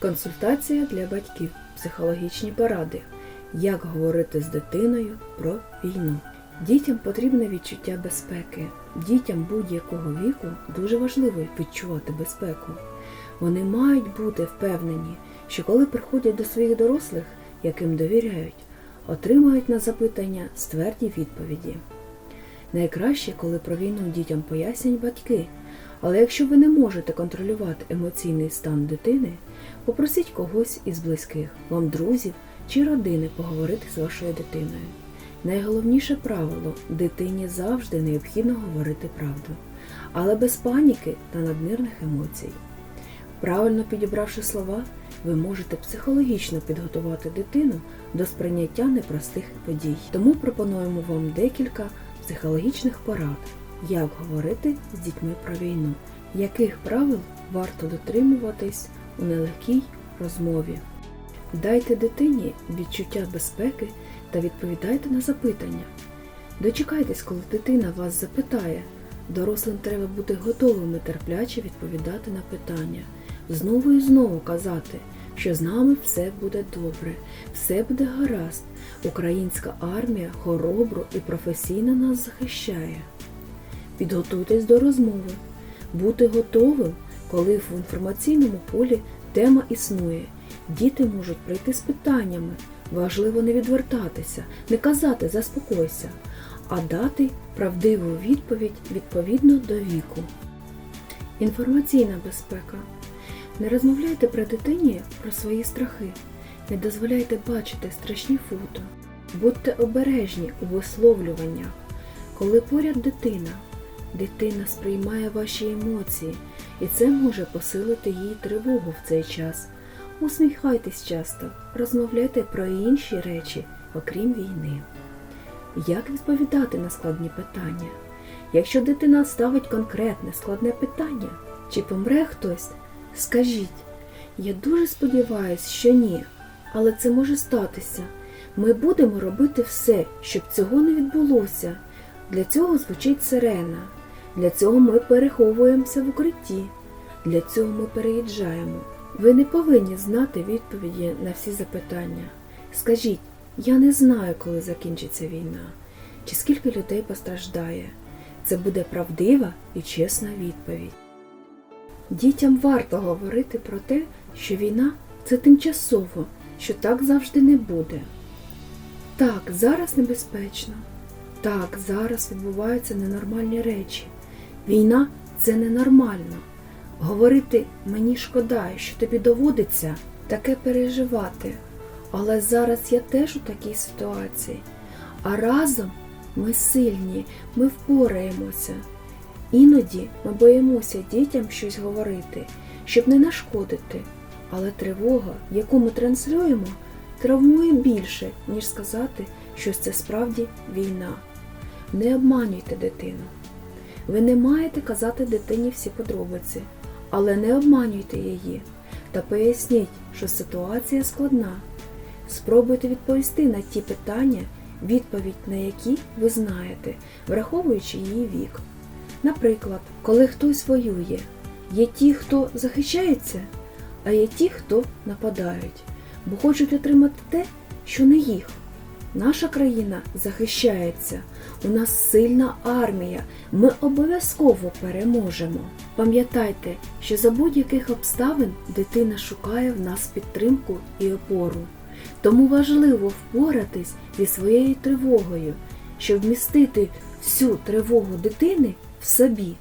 Консультація для батьків, психологічні поради. Як говорити з дитиною про війну? Дітям потрібне відчуття безпеки. Дітям будь-якого віку дуже важливо відчувати безпеку. Вони мають бути впевнені, що коли приходять до своїх дорослих, яким довіряють, отримають на запитання стверді відповіді. Найкраще, коли про війну дітям пояснять батьки. Але якщо ви не можете контролювати емоційний стан дитини, попросіть когось із близьких, вам друзів чи родини поговорити з вашою дитиною. Найголовніше правило дитині завжди необхідно говорити правду, але без паніки та надмірних емоцій. Правильно підібравши слова, ви можете психологічно підготувати дитину до сприйняття непростих подій. Тому пропонуємо вам декілька психологічних порад, як говорити з дітьми про війну, яких правил варто дотримуватись у нелегкій розмові. Дайте дитині відчуття безпеки та відповідайте на запитання. Дочекайтесь, коли дитина вас запитає. Дорослим треба бути готовими терпляче відповідати на питання, знову і знову казати, що з нами все буде добре, все буде гаразд. Українська армія хоробро і професійно нас захищає. Підготуйтесь до розмови, бути готовим, коли в інформаційному полі тема існує. Діти можуть прийти з питаннями. Важливо не відвертатися, не казати заспокойся, а дати правдиву відповідь відповідно до віку. Інформаційна безпека. Не розмовляйте при дитині про свої страхи, не дозволяйте бачити страшні фото. Будьте обережні у висловлюваннях. Коли поряд дитина, дитина сприймає ваші емоції, і це може посилити їй тривогу в цей час. Усміхайтесь часто, розмовляйте про інші речі, окрім війни. Як відповідати на складні питання? Якщо дитина ставить конкретне складне питання, чи помре хтось, скажіть, я дуже сподіваюся, що ні, але це може статися. Ми будемо робити все, щоб цього не відбулося. Для цього звучить сирена. Для цього ми переховуємося в укритті. Для цього ми переїжджаємо. Ви не повинні знати відповіді на всі запитання. Скажіть, я не знаю, коли закінчиться війна, чи скільки людей постраждає. Це буде правдива і чесна відповідь. Дітям варто говорити про те, що війна це тимчасово, що так завжди не буде. Так, зараз небезпечно. Так, зараз відбуваються ненормальні речі. Війна це ненормально. Говорити мені шкода, що тобі доводиться таке переживати. Але зараз я теж у такій ситуації. А разом ми сильні, ми впораємося. Іноді ми боїмося дітям щось говорити, щоб не нашкодити. Але тривога, яку ми транслюємо, травмує більше, ніж сказати, що це справді війна. Не обманюйте дитину. Ви не маєте казати дитині всі подробиці, але не обманюйте її та поясніть, що ситуація складна. Спробуйте відповісти на ті питання, відповідь на які ви знаєте, враховуючи її вік. Наприклад, коли хтось воює, є ті, хто захищається, а є ті, хто нападають, бо хочуть отримати те, що не їх. Наша країна захищається, у нас сильна армія, ми обов'язково переможемо. Пам'ятайте, що за будь-яких обставин дитина шукає в нас підтримку і опору. Тому важливо впоратись зі своєю тривогою, щоб вмістити всю тривогу дитини в собі.